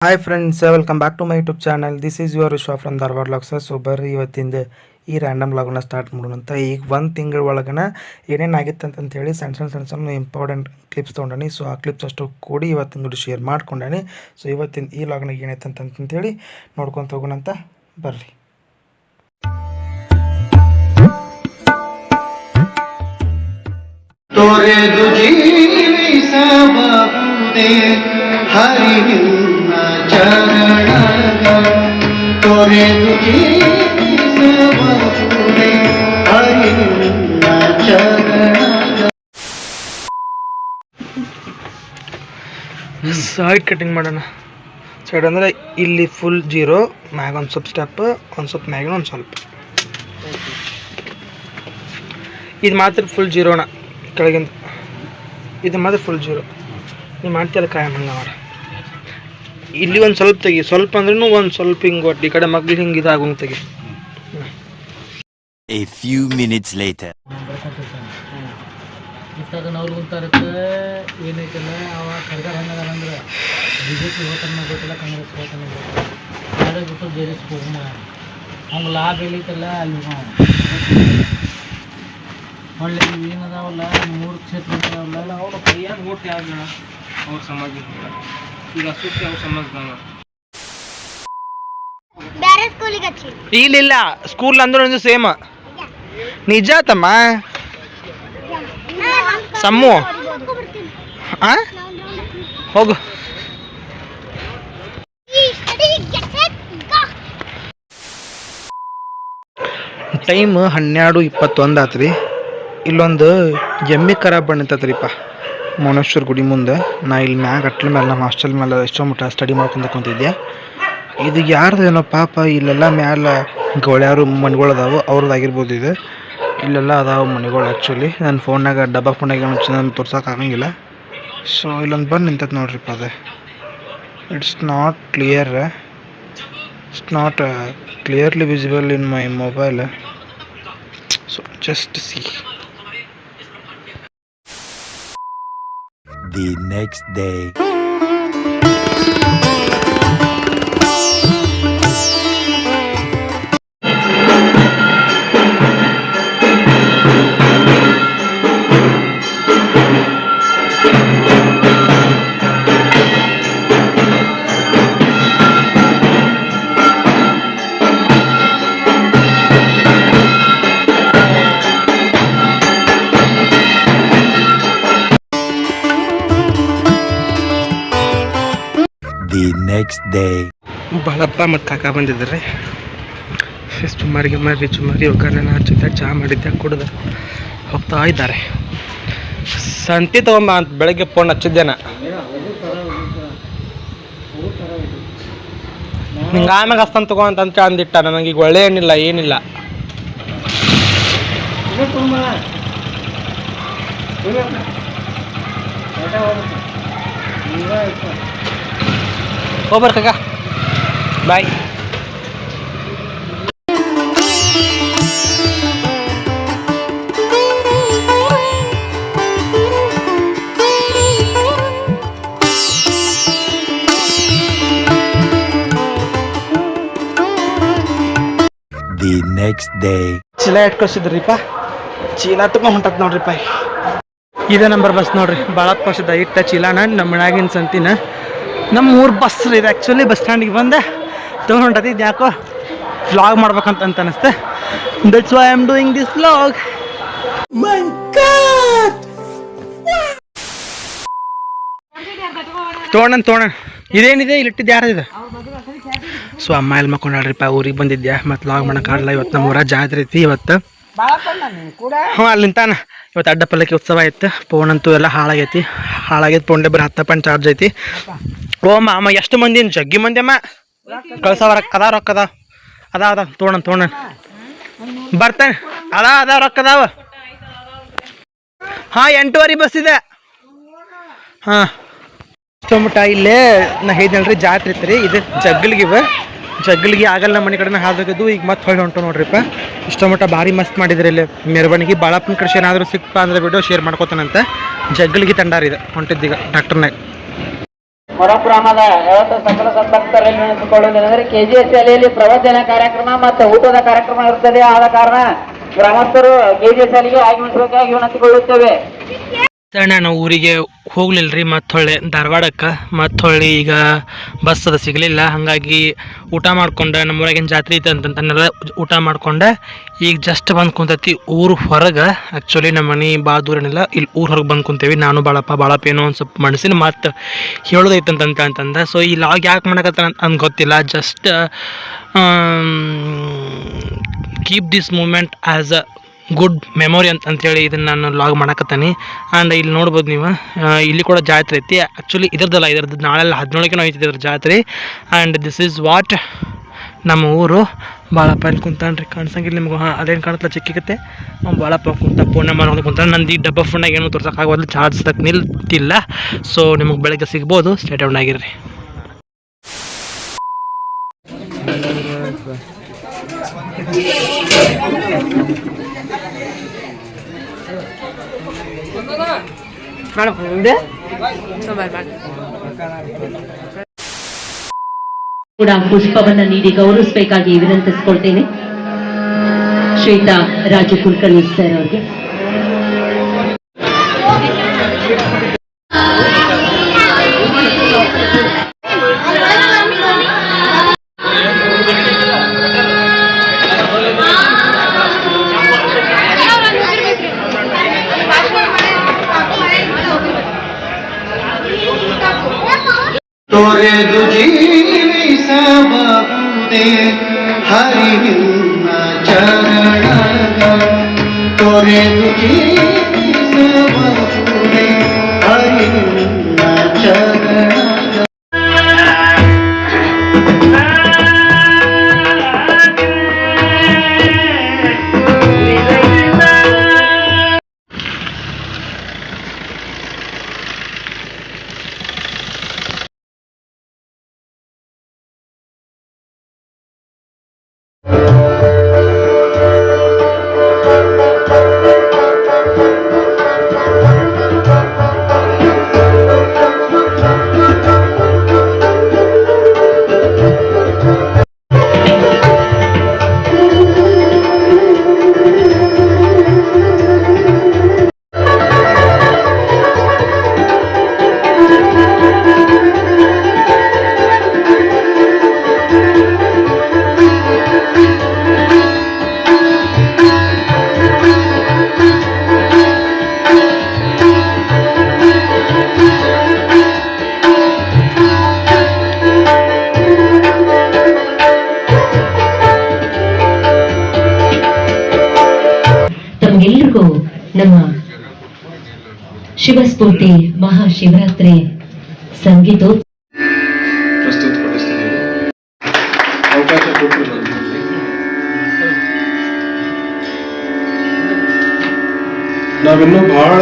Hi friends welcome back to my YouTube channel this is your Vishwa from Dharwad logs so ಬರ್ರಿ ಇವತ್ತಿಂದ ಈ random ಲಾಗ್ನ start ಮಾಡೋಣ ಅಂತ ಈಗ ಒಂದು ತಿಂಗಳ ಒಳಗನ ಏನೇನಾಗಿತ್ತು ಹೇಳಿ ಸಣ್ಣ ಸಣ್ಣ ಸಣ್ಣ ಸಣ್ಣ ಇಂಪಾರ್ಟೆಂಟ್ ಕ್ಲಿಪ್ಸ್ ತೊಗೊಂಡಾನಿ. ಸೊ ಆ ಕ್ಲಿಪ್ಸ್ ಅಷ್ಟು ಕೂಡಿ ಇವತ್ತಿನ ನೋಡಿ ಶೇರ್ ಮಾಡ್ಕೊಂಡಾನಿ. ಸೊ ಇವತ್ತಿನ ಈ ಲಾಗ್ನಾಗ ಏನೈತೆ ಅಂತಂತೇಳಿ ನೋಡ್ಕೊತ ಹೋಗೋಣಂತ. ಬರ್ರಿ. ತೊರೆದು ಸೈಡ್ ಕಟಿಂಗ್ ಮಾಡೋಣ. ಸೈಡ್ ಅಂದರೆ ಇಲ್ಲಿ ಫುಲ್ ಜೀರೋ ಮ್ಯಾಗ ಒಂದು ಸ್ವಲ್ಪ ಸ್ಟೆಪ್ ಒಂದು ಸ್ವಲ್ಪ ಮ್ಯಾಗಿನ ಒಂದು ಸ್ವಲ್ಪ. ಇದು ಮಾತ್ರ ಫುಲ್ ಜೀರೋಣ ಕೆಳಗಿಂದ. ಇದು ಮಾತ್ರ ಫುಲ್ ಜೀರೋ ನೀವು ಮಾಡ್ತೀಯಲ್ಲ ಕಾಯಂ ಹಂಗೆ ಮಾಡ. ಇಲ್ಲಿ ಒಂದು ಸ್ವಲ್ಪ ತೆಗಿ ಸ್ವಲ್ಪ ಅಂದ್ರೂ ಒಂದು ಸ್ವಲ್ಪ ಹಿಂಗೆ ಒಟ್ಟು ಈ ಕಡೆ ಮಗ್ಳು ಹಿಂಗೆ ಇದಾಗೋಣ ತೆಗಿ A few minutes later. ಇತ್ತಾಗ ನಾವು ಕುಂತಾರಕ್ಕೆ ಏನೈತಲ್ಲ ಅವ ಸರ್ಕಾರ ಹೆಂಗದ ಅಂದ್ರೆ ಬಿ ಜೆ ಪಿ ಗೊತ್ತಿಲ್ಲ ಕಾಂಗ್ರೆಸ್ ಹೋಗ್ತಾನೆ ಗೊತ್ತಿಲ್ಲ ಯಾರೋ ಬಿಟ್ಟು ಜೆ ಡಿ ಎಸ್ ಹೋಗಮ್ಮ ಅವ್ಗೆ ಲಾಭ ಎಲ್ಲೈತಲ್ಲ ಅಲ್ಲಿ ಒಳ್ಳೆ ಏನದಾವಲ್ಲ ಮೂರು ಕ್ಷೇತ್ರ ಅವನು ಅವ್ರ ಕೈಯಾಗ ಓಟ್ ಯಾರು ಅವ್ರ ಸಮಾಜ ಈಗ ಬೇರೆ ಸ್ಕೂಲಿಗೆ ಹಚ್ಚಿ ಇಲ್ಲಿಲ್ಲ ಸ್ಕೂಲ್ ಅಂದ್ರೆ ಒಂದು ಸೇಮ್ ನಿಜ ತಮ್ಮ? ಸಮ್ಮು. ಆ? ಹೋಗು. ಟೈಮ್ ಹನ್ನೆರಡು ಇಪ್ಪತ್ತೊಂದು ಆತ್ರಿ. ಇಲ್ಲೊಂದು ಎಮ್ಮೆ ಖರಾಬ್ ಬಣ್ಣಿತ್ತತ್ರಿಪ್ಪ ಮೌನೇಶ್ವರ ಗುಡಿ ಮುಂದೆ. ನಾ ಇಲ್ಲಿ ಮ್ಯಾಗ ಅಟ್ಲ ಮೇಲೆ ನಮ್ಮ ಹಾಸ್ಟೆಲ್ ಮೇಲೆ ಎಷ್ಟೋ ಮಟ್ಟ ಸ್ಟಡಿ ಮಾಡ್ಕೊಂತ ಕುಂತಿದ್ದೆ ಇದು ಯಾರ್ದೇನೋ ಪಾಪ, ಇಲ್ಲೆಲ್ಲ ಮ್ಯಾಲ ಗೋಳ್ಯಾರು ಮನೆಗಳು ಅದಾವು ಅವ್ರದ್ದು ಆಗಿರ್ಬೋದು ಇದು. ಇಲ್ಲೆಲ್ಲ ಅದಾವು ಮನೆಗಳು ಆ್ಯಕ್ಚುಲಿ ನನ್ನ ಫೋನಾಗ ಡಬ್ಬಾ ಫೋನಾಗ ಏನು ತೋರ್ಸೋಕೆ ಆಗಂಗಿಲ್ಲ. ಸೊ ಇಲ್ಲೊಂದು ಬಂದು ನಿಂತೈತೆ ನೋಡ್ರಿಪ್ಪ ಅದು. It's not clear it's not clearly visible in my mobile so just see The next day. Day. Balappa ಮತ್ತು ಕಾಕ ಬಂದಿದ್ದಾರೆ ಚುಮ್ಮಾರಿಗೆ ಮಾರಿ ಚುಮ್ಮಾರಿ ಒಗ್ಗರಣೆನ ಹಚ್ಚಿದ್ದೆ ಚಹಾ ಮಾಡಿದ್ದೆ, ಕುಡ್ದು ಹೋಗ್ತಾ ಇದ್ದಾರೆ. ಸಂತಿ ತಗೊಂಬ ಅಂತ ಬೆಳಗ್ಗೆ ಫೋನ್ ಹಚ್ಚಿದ್ದೆ ನಾ ನಿಂಗೆ ಆಮ್ಯಾಗ ಹಸ್ತನ್ ತಗೋ ಅಂತ ಅಂದಿಟ್ಟ ನನಗೆ ಈಗ ಒಳ್ಳೆ ಏನಿಲ್ಲ ಏನಿಲ್ಲ. ಹೋಗ್ಬರ್ ಕಾಕ ಬಾಯ್ ದಿ ನೆಕ್ಸ್ಟ್ ಡೇ ಚೀಲ ಇಟ್ಕೊಸಿದ್ರಿಪ್ಪ ಚೀಲ ತಗೊಂಡ್ ಹೊಂಟತ್ ನೋಡ್ರಿಪ್ಪ ಇದೇ ನಂಬರ್ ಬಸ್ ನೋಡ್ರಿ. ಭಾಳ ಕೊಸಿದ ಇಟ್ಟ ಚೀಲಾನ ನಮ್ಮ ಮನ್ಯಾಗಿನ ಸಂತಿನ. ನಮ್ಮ ಊರು ಬಸ್ ಇದೆ ಆ್ಯಕ್ಚುಲಿ ಬಸ್ ಸ್ಟ್ಯಾಂಡಿಗೆ ಬಂದೆ. ತೊಗೊಂಡು ಹೊಂಟತಿ. ಇದು ಯಾಕೋ ವ್ಲಾಗ್ ಮಾಡ್ಬೇಕಂತ ಅಂತ ಅನಿಸ್ತೆ. That's why am doing this vlog ತೊಗೊಂಡನ್ ತೋಣ ಇದೇನಿದೆ? ಇಲ್ಲಿ ಇಟ್ಟಿದ್ದು ಯಾರಿದೆ ಸೊ ಅಮ್ಮ ಎಲ್ಲಿ ಮಕ್ಕೊಂಡ್ರಿಪ್ಪ ಊರಿಗೆ ಬಂದಿದ್ದೆ ಮತ್ತು ಲಾಗ್ ಮಾಡೋಕ್ಕಾಗಲ್ಲ ಇವತ್ತು ನಮ್ಮ ಊರ ಜಾತ್ರೆ ಐತಿ ಇವತ್ತು. ಹ್ಞೂ ಅಲ್ಲಿಂತಾನ ಇವತ್ತು ಅಡ್ಡ ಪಲ್ಲಕ್ಕಿ ಉತ್ಸವ ಐತೆ ಪೋಣಂತೂ ಅಂತೂ ಎಲ್ಲ ಹಾಳಾಗೈತಿ. ಹಾಳಾಗೈತಿ. ಫೋನ್ ಬರೀ ಹತ್ತು ಚಾರ್ಜ್ ಐತಿ. ಓ ಮಾಮ ಎಷ್ಟು ಮಂದಿ ಜಗ್ಗಿ ಮಂದಿ ಅಮ್ಮ? ಕಳ್ಸವ ರೊಕ್ಕ ರೊಕ್ಕದ ರೊಕ್ಕ ಅದಾವ ಅದಾವ ತೋಣ ಬರ್ತಾನೆ ಅದ ಬರ್ತೇನೆ. ಅದ ಅದ, ರೊಕ್ಕ ಅದಾವ. ಹಾಂ, ಎಂಟೂವರೆ ಬಸ್ ಇದೆ. ಹಾಂ. ಇಲ್ಲೇ ನಾ ಹೇಳಿದ್ನಲ್ರಿ, ಜಾತ್ರೆ ಇತ್ತು ರೀ ಇದು ಜಗ್ಗಲ್ಗೆ ಇವ. ಜಗ್ಗಲ್ಗೆ ಆಗಲ್ಲ ನಮ್ಮ ಮನೆ ಕಡೆನ ಹಾದೋಗಿದ್ದು ಈಗ ಮತ್ತೆ ಹೊಳ್ಳಿ ಹೊಂಟು ನೋಡ್ರಿಪ್ಪ. ಇಷ್ಟೊಂಬಿಟ್ಟ ಭಾರಿ ಮಸ್ತ್ ಮಾಡಿದ್ರಿ ಇಲ್ಲಿ. ಮೆರವಣಿಗೆ ಬಾಳಪ್ಪನ ಕಡೆ ಏನಾದರೂ ಸಿಕ್ಪ ಅಂದ್ರೆ ವಿಡಿಯೋ ಶೇರ್ ಮಾಡ್ಕೋತಾನಂತ. ಜಗ್ಗಲ್ಗಿ ತಂಡಾರಿದೆ ಹೊಂಟಿದ್ದೀಗ ಡಾಕ್ಟರ್ನಾಗ ಮೊರಗ್ರಾಮದ ಯಾವತ್ತ ಸಕಲ ಸದ್ಭಕ್ತರಲ್ಲಿ ನೆನೆಸಿಕೊಳ್ಳುವುದೇನೆಂದರೆ ಕೆ ಜಿ ಎಸ್ ಶಾಲೆಯಲ್ಲಿ ಪ್ರವಚನ ಕಾರ್ಯಕ್ರಮ ಮತ್ತು ಊಟದ ಕಾರ್ಯಕ್ರಮ ಇರುತ್ತದೆ ಆದ ಕಾರಣ ಗ್ರಾಮಸ್ಥರು ಕೆ ಜಿ ಎಸ್ ಶಾಲೆಗೆ ಆಗಮಿಸಬೇಕಾಗಿ ವಿನಂತಿಕೊಳ್ಳುತ್ತೇವೆ ಸರ್ ನಾನು ಊರಿಗೆ ಹೋಗ್ಲಿಲ್ಲ ರೀ ಮತ್ತು ಹೊಳ್ಳಿ ಧಾರವಾಡಕ್ಕೆ. ಮತ್ತು ಹೊಳ್ಳಿ ಈಗ ಬಸ್ ಅದು ಸಿಗಲಿಲ್ಲ. ಹಾಗಾಗಿ ಊಟ ಮಾಡ್ಕೊಂಡೆ ನಮ್ಮೂರಾಗಿನ ಜಾತ್ರೆ ಐತೆ ಅಂತಂತನ್ನೆಲ್ಲ ಊಟ ಮಾಡ್ಕೊಂಡೆ ಈಗ ಜಸ್ಟ್ ಬಂದು ಕುಂತೈತಿ ಊರು ಹೊರಗೆ. ಆ್ಯಕ್ಚುಲಿ ನಮ್ಮ ಮನೆ ಭಾಳ ದೂರನಿಲ್ಲ ಇಲ್ಲಿ ಊರು ಹೊರಗೆ ಬಂದು ಕುಂತೇವಿ. ನಾನು ಭಾಳಪ್ಪ ಭಾಳಪ್ಪ ಏನೋ ಒಂದು ಸ್ವಲ್ಪ ಮನಸ್ಸಿನ ಮತ್ತೆ ಹೇಳೋದೈತೆ ಅಂತಂತ ಅಂತಂದ ಸೊ ಈ ಲಾಗ್ ಯಾಕೆ ಮಾಡಕತ್ತ ಅಂತ ಗೊತ್ತಿಲ್ಲ. Just keep this moment as a good memory ಅಂತ ಅಂತೇಳಿ ಇದನ್ನು ನಾನು ಲಾಗ್ ಮಾಡಕತ್ತಾನೆ. ಆ್ಯಂಡ್ ಇಲ್ಲಿ ನೋಡ್ಬೋದು ನೀವು ಇಲ್ಲಿ ಕೂಡ ಜಾತ್ರೆ ಐತಿ. ಆ್ಯಕ್ಚುಲಿ ಇದ್ರದ್ದಲ್ಲ, ಇದ್ರದ್ದು ನಾಳೆಲ್ಲ ಹದಿನೇಳಕ್ಕೆ ಐತಿ ಇದ್ರ ಜಾತ್ರೆ. ಆ್ಯಂಡ್ ದಿಸ್ ಈಸ್ ವಾಟ್ ನಮ್ಮ ಊರು ಭಾಳಪ್ಪ ಇಲ್ಲಿ ಕುಂತಾನ್ರಿ. ಕಾಣಿಸಂಗಿಲ್ಲ ನಿಮ್ಗೆ, ಹಾಂ, ಅದೇನು ಕಾಣುತ್ತಲ್ಲ ಚಿಕ್ಕಿಗತ್ತೆ? ಅವ್ನು ಭಾಳಪ್ಪ ಕುಂತ ಫೋನ್ ಮಾಡೋದು ಕುಂತಾನೆ. ನಂದು ಈ ಡಬ್ಬ ಫೋನಾಗ ಏನು ತೋರ್ಸೋಕ್ಕಾಗೋದು ಚಾರ್ಜ್ ತಕ್ಕ ನಿಲ್ತಿಲ್ಲ. ಸೊ ನಿಮಗೆ ಬೆಳಗ್ಗೆ ಸಿಗ್ಬೋದು. ಸ್ಟೇಟ್ ಆಗಿರ್ರಿ. ಕೂಡ ಪುಷ್ಪವನ್ನ ನೀಡಿ ಗೌರವಿಸಬೇಕಾಗಿ ವಿನಂತಿಸ್ಕೊಳ್ತೇನೆ ಶ್ವೇತಾ ರಾಜು ಕುಲಕರ್ಣಿ ಸರ್ ಅವರಿಗೆ. ಜೀವಿಸಬಹುದೇ ಹರಿವಿನ ಚರಣಗ ತೊರೆದು ನಮ್ಮ ಶಿವಸ್ಫೂರ್ತಿ ಮಹಾಶಿವರಾತ್ರಿ ಸಂಗೀತೋ ನಾವಿನ್ನೂ ಬಹಳ